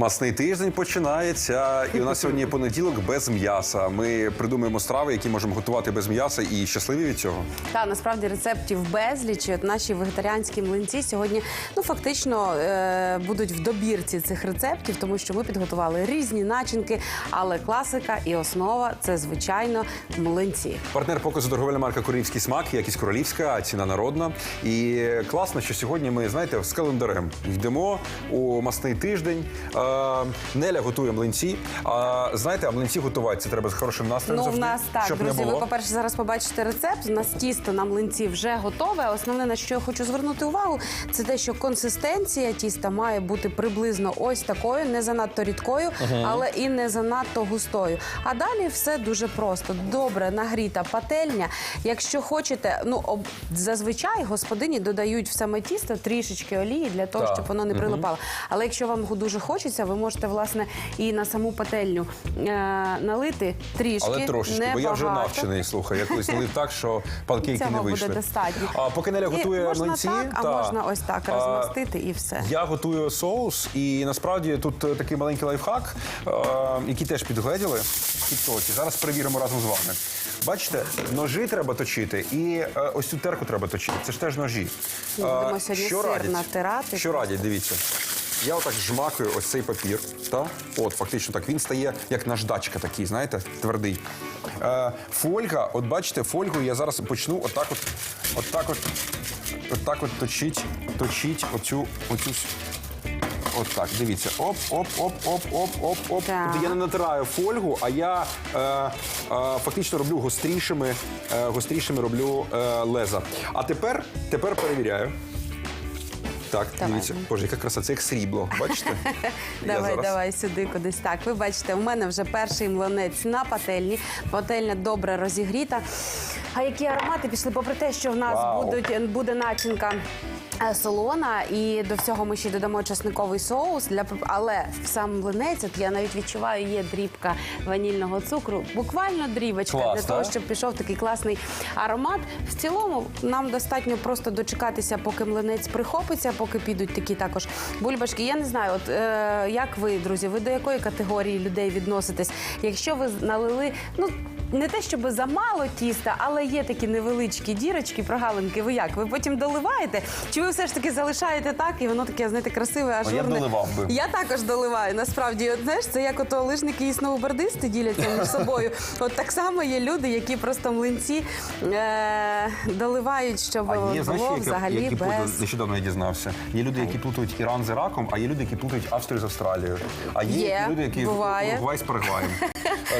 Масний тиждень починається, і у нас сьогодні понеділок без м'яса. Ми придумаємо страви, які можемо готувати без м'яса, і щасливі від цього. Та насправді рецептів безліч. От наші вегетаріанські млинці сьогодні ну фактично е, будуть в добірці цих рецептів, тому що ми підготували різні начинки, але класика і основа це звичайно млинці. Партнер показу торговельна марка Королівський смак, якість королівська, ціна народна. І класно, що сьогодні ми знаєте з календарем йдемо у масний тиждень. Е, Неля готує млинці. А знаєте, а млинці готувати це треба з хорошим настроєм. Ну, в нас так, щоб друзі. не Ви, по-перше, зараз побачите рецепт. У нас тісто на млинці вже готове. Основне, на що я хочу звернути увагу, це те, що консистенція тіста має бути приблизно ось такою, не занадто рідкою, але і не занадто густою. А далі все дуже просто. Добре нагріта пательня. Якщо хочете, ну об, зазвичай господині додають в саме тісто трішечки олії для того, Так. щоб воно не прилипало. Але якщо вам дуже хочеться, ви можете власне і на саму пательню е, налити трішки. Але трошечки, бо я вже навчений. Слухай, я колись налив так, що панкейки Цього не буде вийшли. достатньо. А поки Неля готує можна млинці, так, а та, можна ось так а, розмастити і все. Я готую соус, і насправді тут е, такий маленький лайфхак, е, який теж підгледіли в тіктоці. Зараз перевіримо разом з вами. Бачите, ножі треба точити, і е, ось цю терку треба точити. Це ж теж ножі. Ми будемо сьогодні що сир радять? натирати. Що радять, дивіться. Я отак жмакаю ось цей папір. Та? От, фактично так. Він стає як наждачка такий, знаєте, твердий. Е, фольга, от бачите, фольгу я зараз почну отак от, отак от, отак от точить, точить оцю, оцю с- От так, дивіться. Оп, оп, оп, оп, оп, оп, оп. Так. Тобто я не натираю фольгу, а я е, е, фактично роблю гострішими, е, гострішими роблю е, леза. А тепер, тепер перевіряю. Так, Давай. дивіться. Боже, яка краса, це як срібло. Бачите? Я Давай, зараз- давай сюди кудись. Так, ви бачите, у мене вже перший млинець на пательні. Пательня добре розігріта. А які аромати пішли, попри те, що в нас Вау. будуть, буде начинка. е, Солона, і до всього ми ще додамо часниковий соус для але в сам млинець, от я навіть відчуваю, є дрібка ванільного цукру, буквально дрібочка Клас, для того, щоб пішов такий класний аромат. В цілому нам достатньо просто дочекатися, поки млинець прихопиться, поки підуть такі також бульбашки. Я не знаю, от е, як ви, друзі, ви до якої категорії людей відноситесь? Якщо ви налили, ну. Не те, щоб замало тіста, але є такі невеличкі дірочки, прогалинки. Ви як? Ви потім доливаєте? Чи ви все ж таки залишаєте так, і воно таке, знаєте, красиве, я б ажурне? доливав би. Я також доливаю. Насправді, от, знаєш, це як ото лижники і сноубордисти діляться між собою. От так само є люди, які просто млинці е- доливають, щоб А є, було які, взагалі які без. плутають, нещодавно я дізнався. Є люди, які плутають Іран з Іраком, а є люди, які плутають Австрію з Австралією. А є, Є, люди, які буває. Уругвай з Парагваєм.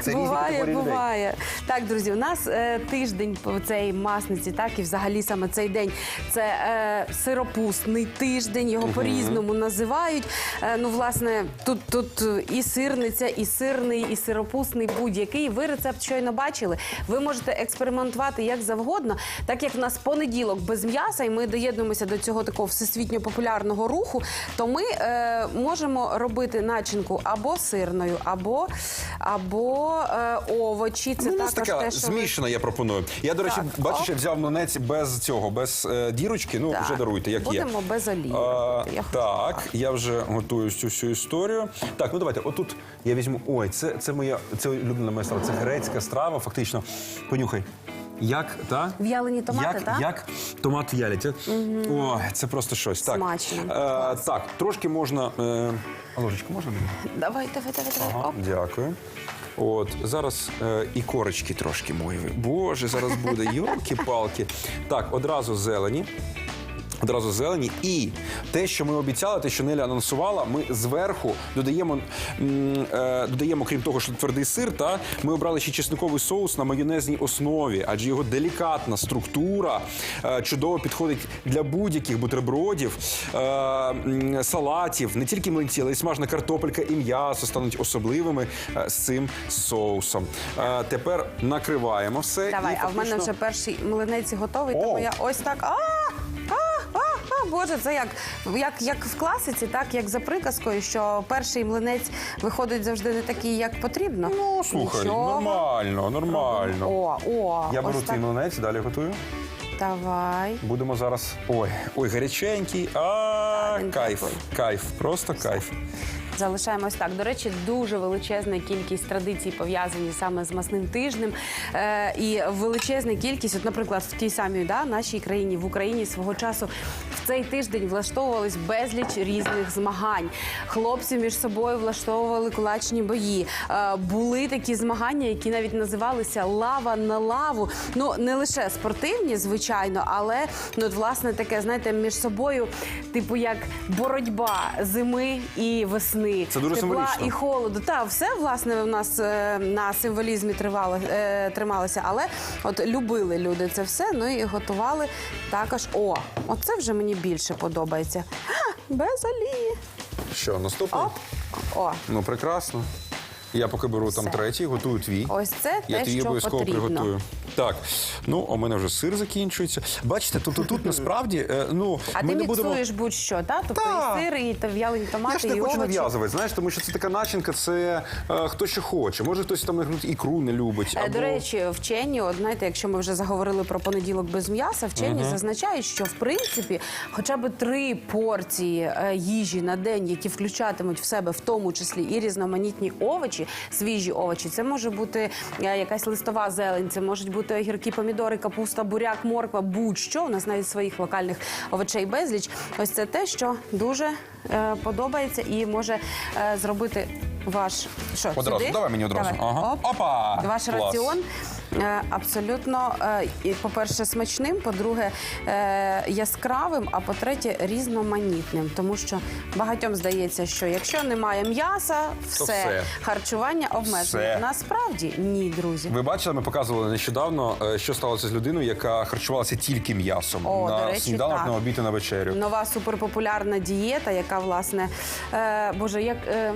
Це різні Буває, людей. буває. Так, друзі, у нас е, тиждень по цій масниці, так і взагалі саме цей день це е, сиропусний тиждень, його по-різному називають. Е, ну, власне, тут, тут і сирниця, і сирний, і сиропусний будь-який. Ви рецепт щойно бачили. Ви можете експериментувати як завгодно, так як в нас понеділок без м'яса, і ми доєднуємося до цього такого всесвітньо популярного руху, то ми е, можемо робити начинку або сирною, або, або е, овочі. Це Ну, також така те, що ви- змішана, я пропоную. Я, до речі, Так, бачиш, я взяв млинець без цього, без е, дірочки. Ну, Так. вже даруйте, як є. Будемо без олії А, робити, я хочу так, я вже готую цю всю історію. Так, ну давайте, отут я візьму. Ой, це, це моя це улюблена моя страва. Це грецька страва, фактично. Понюхай. Як, та? В'ялені томати, як, так? Як томат в'ялять. Ой, це просто щось. Так. Смачно. Е, так, трошки можна. Е, а ложечку можна? Давай, давай, давай, давай. Ага, Оп. дякую. От зараз е, і корочки трошки мої. Боже, зараз буде. Йолки-палки. Так, одразу зелені. Одразу зелені. І те, що ми обіцяли, те, що Неля анонсувала, ми зверху додаємо, е, додаємо, крім того, що твердий сир, та ми обрали ще чесниковий соус на майонезній основі, адже його делікатна структура е, чудово підходить для будь-яких бутербродів, е, салатів, не тільки млинці, але й смажна картопелька і м'ясо стануть особливими з цим соусом. Тепер накриваємо все. Давай, і а в мене вже перший млинець готовий, О! тому я ось так. А! Боже, це як, як, як в класиці, так як за приказкою, що перший млинець виходить завжди не такий, як потрібно. Ну, слухай, Нічого. нормально, нормально. О, о, Я беру ось твій так. млинець, далі готую. Давай. Будемо зараз. Ой, ой, гаряченький. А, він кайф, такий. кайф, просто кайф. Залишаємось так. До речі, дуже величезна кількість традицій пов'язані саме з масним тижнем. Е, і величезна кількість, от, наприклад, в тій самій да, нашій країні, в Україні свого часу цей тиждень влаштовувались безліч різних змагань. Хлопці між собою влаштовували кулачні бої. Е, були такі змагання, які навіть називалися лава на лаву. Ну не лише спортивні, звичайно, але ну, от, власне таке, знаєте, між собою, типу, як боротьба зими і весни. Це дуже Тепла символічно. і холоду. Та все власне у нас е, на символізмі тривало, е, трималося, але от любили люди це все. Ну і готували також. О, оце вже мені більше подобається. А, без олії. Що, наступний? Оп. О, Ну, прекрасно. Я поки беру там Все. третій, готую твій. ось це Я те, тобі що обов'язково потрібно. приготую. Так, ну у мене вже сир закінчується. Бачите, тобто тут насправді е, ну А ми ти не будемо. міксуєш будь-що, так? Тобто Та. і сир, і та томати, Я ж і не хочу овочі. нав'язувати, знаєш, тому що це така начинка, це е, хто що хоче. Може хтось там наприклад, ікру не любить. Е, Або... До речі, вчені, от знаєте, якщо ми вже заговорили про понеділок без м'яса, вчені зазначають, що в принципі хоча б три порції е, їжі на день, які включатимуть в себе в тому числі і різноманітні овочі, свіжі овочі, це може бути е, якась листова зелень, це можуть бути огірки, помідори, капуста, буряк, морква, будь-що. У нас навіть своїх локальних овочей безліч. Ось це те, що дуже е, подобається і може е, зробити ваш що Одразу, сюди? давай мені одразу. Давай. Ага. Оп. Опа! Ваш Клас. раціон абсолютно, е, по-перше, смачним, по-друге, е, яскравим, а по-третє, різноманітним. Тому що багатьом здається, що якщо немає м'яса, все, все. харчування обмежене. Все. Насправді ні, друзі. Ви бачили, ми показували нещодавно, е, що сталося з людиною, яка харчувалася тільки м'ясом О, на речі, сніданок, так. На обід і на вечерю. Нова суперпопулярна дієта, яка власне е, боже, як е,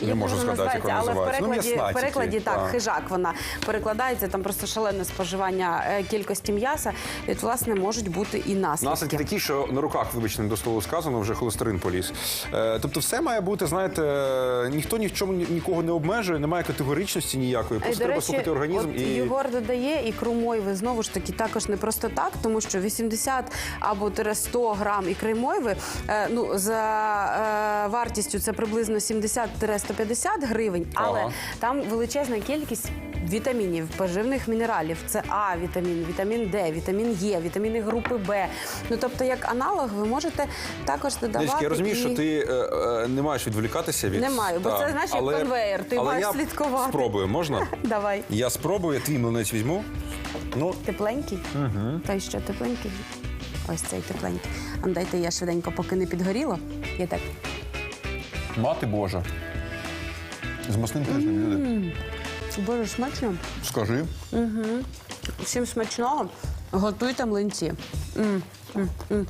як можу вона згадати, як вона але в називається. Ну, перекладі, м'ясна в перекладі тільки, так, так. хижак вона перекладається. Там просто шалене споживання е, кількості м'яса. І от, власне можуть бути і наслідки. Наслідки такі, що на руках, вибачте, до столу сказано, вже холестерин поліз. Е, тобто, все має бути, знаєте, е, ніхто ні в чому ні- нікого не обмежує, немає категоричності ніякої. І, Просто треба слухати організм от і Єгор додає ікру мойви знову ж таки також не просто так, тому що 80 або тире 100 грам ікри мойви, е, ну за е, вартістю це приблизно 70-150 гривень, але Ага. там величезна кількість. Вітамінів, поживних мінералів це А, вітамін, вітамін Д, вітамін Е, вітаміни групи Б. Ну тобто, як аналог, ви можете також додавати. Десь, я розумію, і... що ти е, е, не маєш відволікатися від Не маю, бо Так, це, знаєш, як конвеєр, ти але маєш я слідкувати. Спробую, можна? Давай. Я спробую, я твій млинець візьму. Ну, Тепленький? Угу. Той що тепленький? Ось цей тепленький. А ну, дайте я швиденько, поки не підгоріло. Я так. мати Божа. З масним тижнем, люди. Боже, смачно. Скажи. Всім смачного. Готуйте млинці. М, м, м.